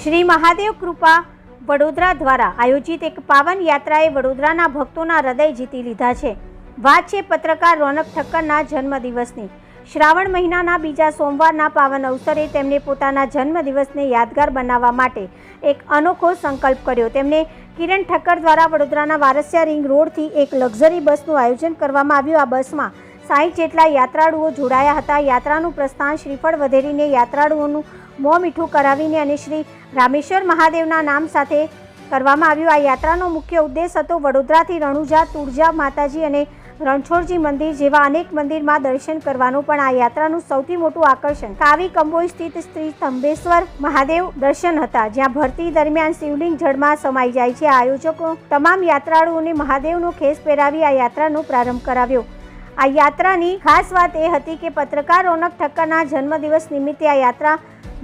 શ્રી મહાદેવ કૃપા વડોદરા દ્વારા આયોજિત એક પાવન યાત્રાએ વડોદરાના ભક્તોના હૃદય જીતી લીધા છે. વાત છે પત્રકાર રોનક ઠક્કરના જન્મદિવસની. શ્રાવણ મહિનાના બીજા સોમવારના પાવન અવસરે તેમણે પોતાના જન્મદિવસને યાદગાર બનાવવા માટે એક અનોખો સંકલ્પ કર્યો. તેમણે કિરણ ઠક્કર દ્વારા વડોદરાના વારસિયા રિંગ રોડથી એક લક્ઝરી બસનું આયોજન કરવામાં આવ્યું. આ બસમાં સાઠ જેટલા યાત્રાળુઓ જોડાયા હતા. યાત્રાનું પ્રસ્થાન શ્રીફળ વધેરીને યાત્રાળુઓનું મોં મીઠું કરાવીને અને શ્રી રામેશ્વર મહાદેવના નામ સાથે કરવામાં આવ્યું. આ યાત્રાનો મુખ્ય ઉદ્દેશ હતો વડોદરાથી રણુજા, તુળજા માતાજી અને રણછોડજી મંદિર જેવા અનેક મંદિરમાં દર્શન કરવાનું પણ આ યાત્રાનું સૌથી મોટું આકર્ષણ. કાવી કંબોઈ સ્થિત શ્રી સ્તંભેશ્વર મહાદેવ દર્શન હતા, જ્યાં ભરતી દરમિયાન શિવલિંગ જળમાં સમાઈ જાય છે. આયોજકો તમામ યાત્રાળુઓને મહાદેવનો ખેસ પહેરાવી આ યાત્રાનો પ્રારંભ કરાવ્યો. આ યાત્રાની ખાસ વાત એ હતી કે પત્રકાર રોનક ઠક્કરના જન્મદિવસ નિમિત્તે આ યાત્રા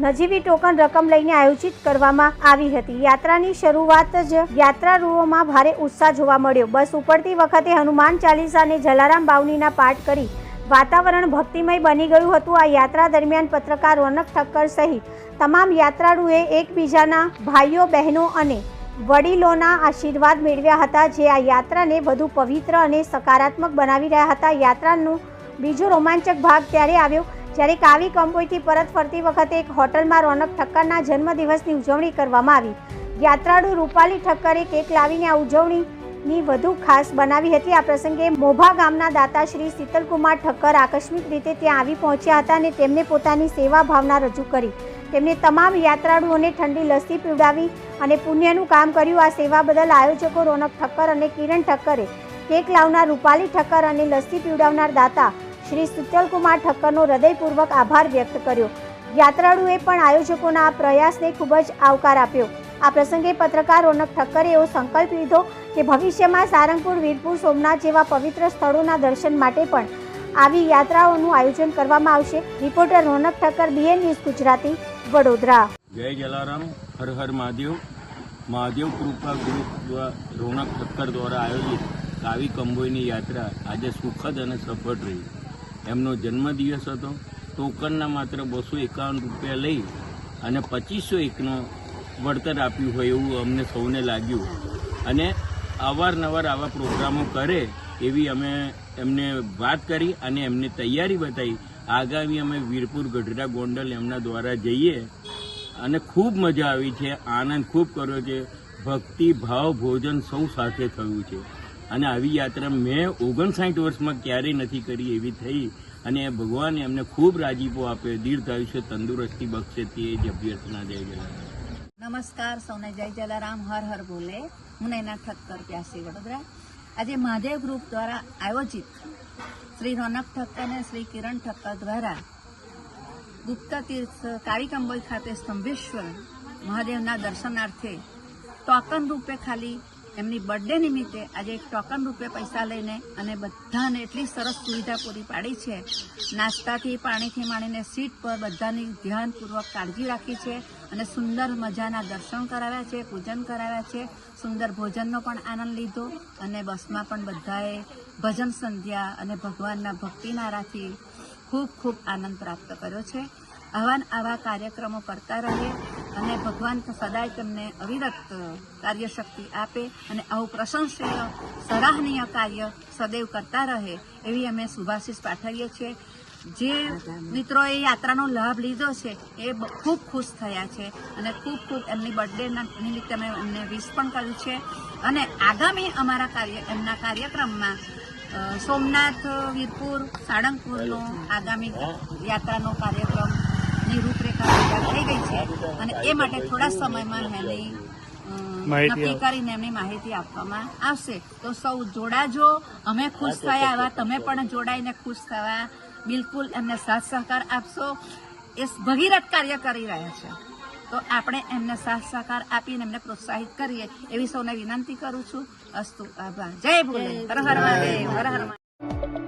નજીવી ટોકન રકમ લઈને આયોજિત કરવામાં આવી હતી. યાત્રાની શરૂઆત જ યાત્રાળુઓમાં ભારે ઉત્સાહ જોવા મળ્યો. બસ ઉપડતી વખતે હનુમાન ચાલીસા અને જલારામ બાવનીના પાઠ કરી વાતાવરણ ભક્તિમય બની ગયું હતું. આ યાત્રા દરમિયાન પત્રકાર રોનક ઠક્કર સહિત તમામ યાત્રાળુએ એકબીજાના ભાઈઓ, બહેનો અને વડીલોના આશીર્વાદ મેળવ્યા હતા, જે આ યાત્રાને વધુ પવિત્ર અને સકારાત્મક બનાવી રહ્યા હતા. યાત્રાનો બીજો રોમાંચક ભાગ ત્યારે આવ્યો, જ્યારે કાવી કંબોઈથી પરત ફરતી વખતે એક હોટલમાં રોનક ઠક્કરના જન્મદિવસની ઉજવણી કરવામાં આવી. યાત્રાળુ રૂપાલી ઠક્કરે કેક લાવીને આ ઉજવણીની વધુ ખાસ બનાવી હતી. આ પ્રસંગે મોભા ગામના દાતા શ્રી શીતલકુમાર ઠક્કર આકસ્મિક રીતે ત્યાં આવી પહોંચ્યા હતા અને તેમને પોતાની સેવા ભાવના રજૂ કરી. તેમણે તમામ યાત્રાળુઓને ઠંડી લસ્સી પીવડાવી અને પુણ્યનું કામ કર્યું. આ સેવા બદલ આયોજકો રોનક ઠક્કર અને કિરણ ઠક્કરે કેક લાવનાર રૂપાલી ઠક્કર અને લસ્સી પીવડાવનાર દાતા શ્રી સુચલકુમાર ઠક્કરનો હૃદયપૂર્વક આભાર વ્યક્ત કર્યો. યાત્રાળુએ પણ આયોજકોના આ પ્રયાસને ખૂબ જ આવકાર આપ્યો. આ પ્રસંગે પત્રકાર રોનક ઠક્કરે એવો સંકલ્પ લીધો કે ભવિષ્યમાં સારંગપુર, વીરપુર, સોમનાથ જેવા પવિત્ર સ્થળોના દર્શન માટે પણ આવી યાત્રાઓનું આયોજન કરવામાં આવશે. Reporter Ronak Thakkar, BN news Gujarati, Vadodara. જય જલારામ, હર હર મહાદેવ. મહાદેવ કૃપા ગ્રુપ રોનક ઠક્કર દ્વારા આયોજિત કાવી કંબોઈની યાત્રા આજે સુખદ અને સફળ રહી. એમનો જન્મદિવસ હતો. ટોકનના માત્ર બસો એકાવન રૂપિયા લઈ અને પચીસો એકનો વળતર આપ્યું હોય એવું અમને સૌને લાગ્યું. અને અવારનવાર આવા પ્રોગ્રામો કરે એવી અમે એમને વાત કરી અને એમને તૈયારી બતાવી. આગામી અમે વીરપુર ગઢડા ગોંડલ એમના દ્વારા જઈએ અને ખૂબ મજા આવી છે, આનંદ ખૂબ કર્યો છે. ભક્તિ, ભાવ, ભોજન સૌ સાથે થયું છે. અને આવી યાત્રા મેં ઓગણસાઠ વર્ષમાં ક્યારેય નથી કરી એવી થઈ. અને ભગવાને એમને ખૂબ રાજીપો આપ્યો. દીર્ઘાયુષ્ય તંદુરસ્તી બક્ષે તે જ અભ્યર્થના જય જલારામ નમસ્કાર, સૌને જય જલારામ. હર હર બોલે. હું નૈના ઠક્કર, પ્યાસી વડોદરા. આજે મહાદેવ ગ્રુપ દ્વારા આયોજિત શ્રી રોનક ઠક્કર અને શ્રી કિરણ ઠક્કર દ્વારા ગુપ્ત તીર્થ કાળીકંબોઈ ખાતે સ્તંભેશ્વર મહાદેવના દર્શનાર્થે ટોકન રૂપે ખાલી એમની બર્થડે નિમિત્તે આજે એક ટોકન રૂપે પૈસા લઈને અને બધાને એટલી સરસ સુવિધા પૂરી પાડી છે. નાસ્તાથી, પાણીથી માંડીને સીટ પર બધાની ધ્યાનપૂર્વક કાળજી રાખી છે અને સુંદર મજાના દર્શન કરાવ્યા છે, પૂજન કરાવ્યા છે. સુંદર ભોજનનો પણ આનંદ લીધો અને બસમાં પણ બધાએ ભજન સંધ્યા અને ભગવાનના ભક્તિનારાથી ખૂબ ખૂબ આનંદ પ્રાપ્ત કર્યો છે. આવા આવા કાર્યક્રમો કરતા રહે અને ભગવાન સદાય તેમને અવિરત કાર્યશક્તિ આપે અને આવું પ્રશંસનીય સરાહનીય કાર્ય સદૈવ કરતા રહે એવી અમે શુભાશીષ પાઠવીએ છીએ. જે મિત્રોએ યાત્રાનો લાભ લીધો છે એ ખૂબ ખુશ થયા છે અને ખૂબ ખૂબ એમની બર્થડેના નિમિત્તે અમે એમને વિશ પણ કર્યું છે. અને આગામી અમારા કાર્ય એમના કાર્યક્રમમાં સોમનાથ વીરપુર સાળંગપુરનો આગામી યાત્રાનો કાર્યક્રમની રૂપરેખા થઈ ગઈ છે. અને એ માટે થોડા સમયમાં એની નક્કી કરીને એમની માહિતી આપવામાં આવશે. તો સૌ જોડાજો. અમે ખુશ થયા એવા તમે પણ જોડાઈને ખુશ થવા. બિલકુલ એમને સાથ સહકાર આપશો. એ ભગીરથ કાર્ય કરી રહ્યા છે. તો આપણે એમને સાથ સહકાર આપીને એમને પ્રોત્સાહિત કરીએ એવી સૌને વિનંતી કરું છું. અસ્તુ આભાર. જય ભોલે. હર હર મહાદેવ. હર હર